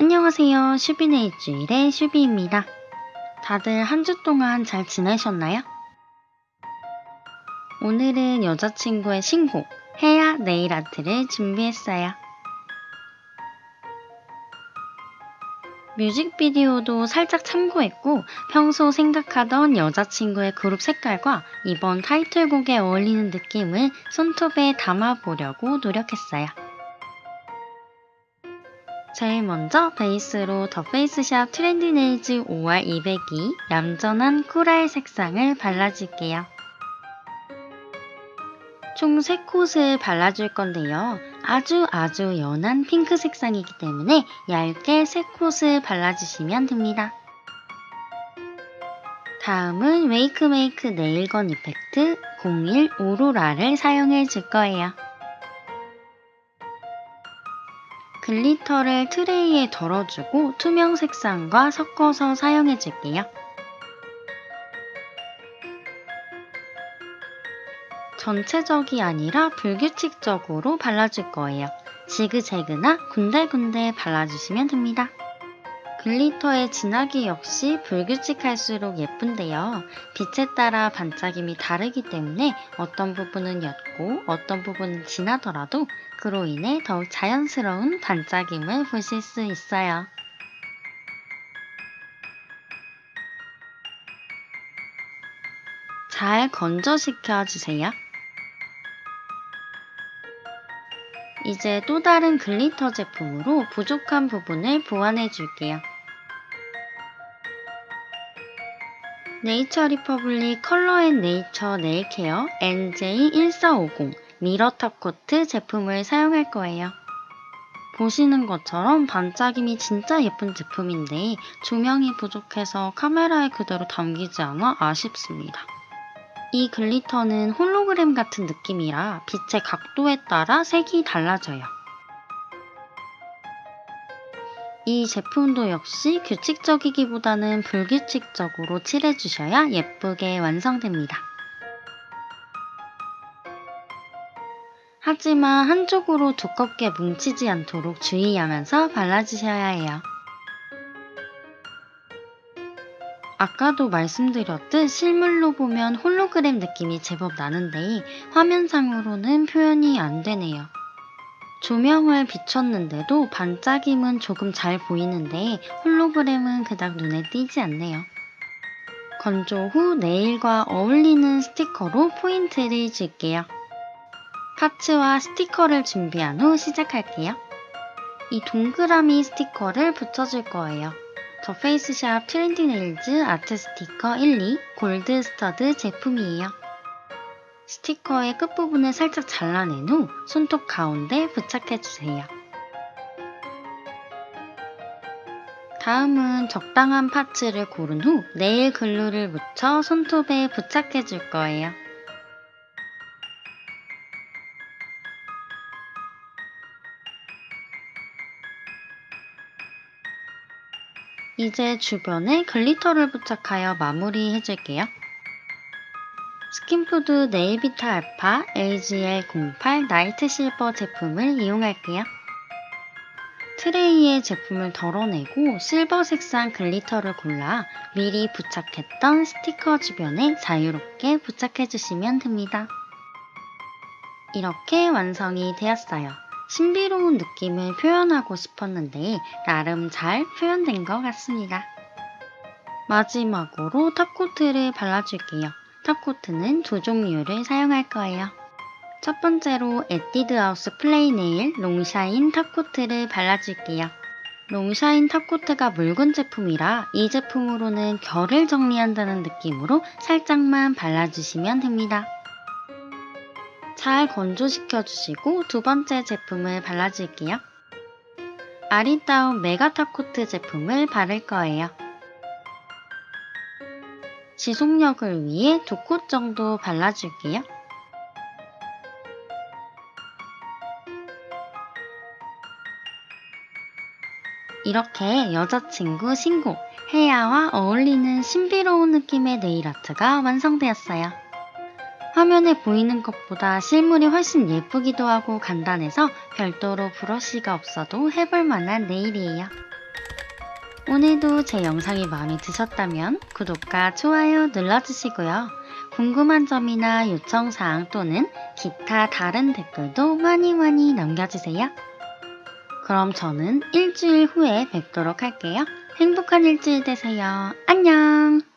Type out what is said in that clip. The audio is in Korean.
안녕하세요. 슈비네 일주일의 슈비입니다. 다들 한 주 동안 잘 지내셨나요? 오늘은 여자친구의 신곡, 해야 네일 아트를 준비했어요. 뮤직비디오도 살짝 참고했고 평소 생각하던 여자친구의 그룹 색깔과 이번 타이틀곡에 어울리는 느낌을 손톱에 담아보려고 노력했어요. 제일 먼저 베이스로 더 페이스샵 트렌디 네일즈 5월 202 얌전한 코랄 색상을 발라줄게요. 총 3콧을 발라줄 건데요. 아주 아주 연한 핑크 색상이기 때문에 얇게 3콧을 발라주시면 됩니다. 다음은 웨이크메이크 네일건 이펙트 01 오로라를 사용해 줄 거예요. 글리터를 트레이에 덜어주고 투명 색상과 섞어서 사용해 줄게요. 전체적이 아니라 불규칙적으로 발라줄 거예요. 지그재그나 군데군데 발라주시면 됩니다. 글리터의 진하기 역시 불규칙할수록 예쁜데요. 빛에 따라 반짝임이 다르기 때문에 어떤 부분은 옅고 어떤 부분은 진하더라도 그로 인해 더욱 자연스러운 반짝임을 보실 수 있어요. 잘 건조시켜 주세요. 이제 또 다른 글리터 제품으로 부족한 부분을 보완해 줄게요. 네이처 리퍼블릭 컬러 앤 네이처 네일 케어 NJ1450 미러 탑 코트 제품을 사용할 거예요. 보시는 것처럼 반짝임이 진짜 예쁜 제품인데 조명이 부족해서 카메라에 그대로 담기지 않아 아쉽습니다. 이 글리터는 홀로그램 같은 느낌이라 빛의 각도에 따라 색이 달라져요. 이 제품도 역시 규칙적이기보다는 불규칙적으로 칠해주셔야 예쁘게 완성됩니다. 하지만 한쪽으로 두껍게 뭉치지 않도록 주의하면서 발라주셔야 해요. 아까도 말씀드렸듯 실물로 보면 홀로그램 느낌이 제법 나는데 화면상으로는 표현이 안 되네요. 조명을 비췄는데도 반짝임은 조금 잘 보이는데 홀로그램은 그닥 눈에 띄지 않네요. 건조 후 네일과 어울리는 스티커로 포인트를 줄게요. 파츠와 스티커를 준비한 후 시작할게요. 이 동그라미 스티커를 붙여줄 거예요. 더 페이스샵 트렌디 네일즈 아트 스티커 12 골드 스터드 제품이에요. 스티커의 끝부분을 살짝 잘라낸 후 손톱 가운데 부착해주세요. 다음은 적당한 파츠를 고른 후 네일 글루를 묻혀 손톱에 부착해줄 거예요. 이제 주변에 글리터를 부착하여 마무리 해줄게요. 스킨푸드 네일비타 알파 LGL08 나이트 실버 제품을 이용할게요. 트레이에 제품을 덜어내고 실버 색상 글리터를 골라 미리 부착했던 스티커 주변에 자유롭게 부착해 주시면 됩니다. 이렇게 완성이 되었어요. 신비로운 느낌을 표현하고 싶었는데 나름 잘 표현된 것 같습니다. 마지막으로 탑코트를 발라줄게요. 탑코트는 두 종류를 사용할 거예요. 첫 번째로 에뛰드하우스 플레이네일 롱샤인 탑코트를 발라줄게요. 롱샤인 탑코트가 묽은 제품이라 이 제품으로는 결을 정리한다는 느낌으로 살짝만 발라주시면 됩니다. 잘 건조시켜 주시고 두 번째 제품을 발라줄게요. 아리따운 메가탑코트 제품을 바를 거예요. 지속력을 위해 두 콧 정도 발라줄게요. 이렇게 여자친구 신곡 헤야와 어울리는 신비로운 느낌의 네일 아트가 완성되었어요. 화면에 보이는 것보다 실물이 훨씬 예쁘기도 하고 간단해서 별도로 브러쉬가 없어도 해볼 만한 네일이에요. 오늘도 제 영상이 마음에 드셨다면 구독과 좋아요 눌러주시고요. 궁금한 점이나 요청사항 또는 기타 다른 댓글도 많이 많이 남겨주세요. 그럼 저는 일주일 후에 뵙도록 할게요. 행복한 일주일 되세요. 안녕!